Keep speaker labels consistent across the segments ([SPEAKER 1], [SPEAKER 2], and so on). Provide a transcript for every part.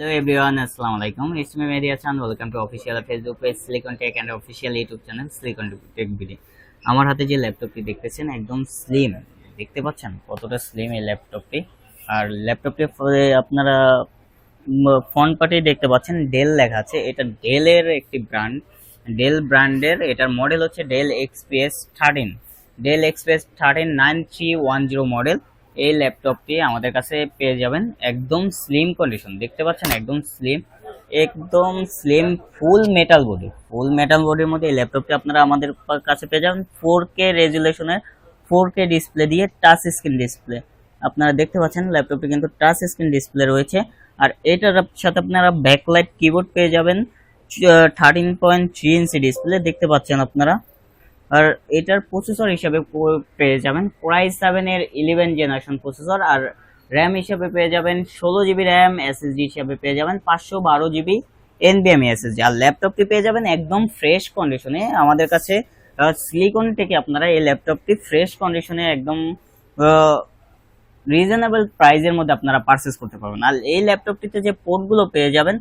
[SPEAKER 1] Everyone, Assalamu alaikum. It's me Media Chan. Welcome to official Facebook page Silicon Tech and official YouTube channel Silicon Tech Video. আমার হাতে যে ল্যাপটপটি দেখতেছেন একদম slim দেখতে পাচ্ছেন কতটা স্লিম এই ল্যাপটপটি আর ল্যাপটপটি আপনারা ফ্রন্ট পার্টে দেখতে পাচ্ছেন ডেল লেখা আছে। এটা ডেলের একটি ব্র্যান্ড ডেল ব্র্যান্ডের এটার মডেল হচ্ছে Dell XPS thirteen Dell XPS thirteen nine three one zero model এই ল্যাপটপটি আমাদের কাছে পেয়ে যাবেন একদম স্লিম কন্ডিশন দেখতে পাচ্ছেন একদম স্লিম একদম slim full metal body full metal বডির মধ্যে এই ল্যাপটপটি আপনারা আমাদের কাছে পেয়ে যাবেন। ফোর কে রেজুলেশনের ফোর কে ডিসপ্লে দিয়ে টাচ স্ক্রিন ডিসপ্লে আপনারা দেখতে পাচ্ছেন ল্যাপটপটি কিন্তু টাচ স্ক্রিন ডিসপ্লে রয়েছে। আর এটার সাথে আপনারা ব্যাকলাইট কিবোর্ড পেয়ে যাবেন thirteen point three inch display দেখতে পাচ্ছেন আপনারা। আর এটার প্রসেসর হিসাবে পেয়ে যাবেন কোরাই সেভেনের ইলেভেন জেনারেশন প্রসেসর আর র্যাম হিসাবে পেয়ে যাবেন ষোলো জিবি র্যাম এসএসডি হিসাবে পেয়ে যাবেন পাঁচশো বারো জিবি এনবিএম এসএসডি আর ল্যাপটপটি পেয়ে যাবেন একদম ফ্রেশ কন্ডিশনে আমাদের কাছে সিলিকন থেকে আপনারা এই ল্যাপটপটি ফ্রেশ কন্ডিশনে একদম রিজনেবল প্রাইজের মধ্যে আপনারা পারচেস করতে পারবেন। আর এই ল্যাপটপটিতে যে পোর্টগুলো পেয়ে যাবেন,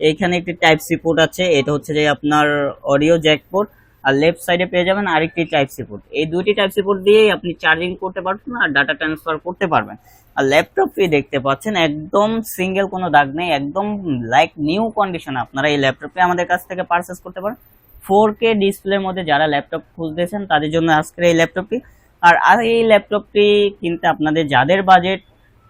[SPEAKER 1] এইখানে একটি টাইপ সি পোর্ট আছে, এটা হচ্ছে যে আপনার অডিও জ্যাক পোর্ট আর লেফট সাইডে পেয়ে যাবেন আরেকটি টাইপ সি পোর্ট এই দুটি টাইপ সি পোর্ট দিয়েই আপনি চার্জিং করতে পারবেন আর ডাটা ট্রান্সফার করতে পারবেন। আর ল্যাপটপটি দেখতে পাচ্ছেন, একদম সিঙ্গেল কোনো দাগ নেই, একদম লাইক নিউ কন্ডিশন আপনারা এই ল্যাপটপটি আমাদের কাছ থেকে পারচেস করতে পারেন। ফোর কে ডিসপ্লের মধ্যে যারা ল্যাপটপ খুঁজতেছেন, তাদের জন্য আজকের এই ল্যাপটপটি আর এই ল্যাপটপটি কিনতে আপনাদের যাদের বাজেট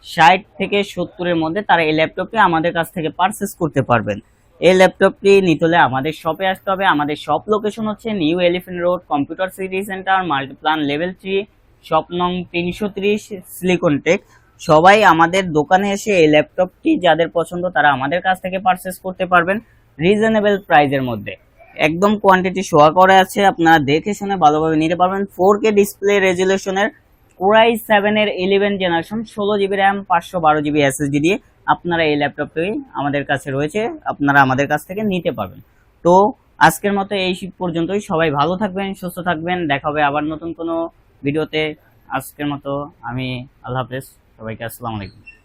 [SPEAKER 1] ষাট থেকে সত্তরের মধ্যে, তারা এই ল্যাপটপটি আমাদের কাছ থেকে পারচেস করতে পারবেন। এই ল্যাপটপটি নিতে হলে আমাদের শপে আসতে হবে। আমাদের শপ লোকেশন হচ্ছে new elephant road computer city centre multiplan level three shop নং তিনশো ত্রিশ সিলিকন টেক সবাই আমাদের দোকানে এসে এই ল্যাপটপটি যাদের পছন্দ তারা আমাদের কাছ থেকে পারচেস করতে পারবেন রিজনেবল প্রাইজের মধ্যে। একদম কোয়ান্টিটি শোয়া করে আছে, আপনারা দেখে শুনে ভালোভাবে নিতে পারবেন। ফোর কে ডিসপ্লে রেজুলেশনের কোরাই সেভেনের ইলেভেন জেনারেশন ষোলো জিবি র্যাম পাঁচশো বারো জিবি এসএসডি দিয়ে। আপনারা এই ল্যাপটপটি আমাদের কাছে রয়েছে, আপনারা আমাদের কাছ থেকে নিতে পারবেন। তো আজকের মতো এই পর্যন্তই। সবাই ভালো থাকবেন, সুস্থ থাকবেন। দেখা হবে আবার নতুন কোনো ভিডিওতে। আজকের মতো আমি আল্লাহ হাফেজ। সবাইকে আসসালামু আলাইকুম।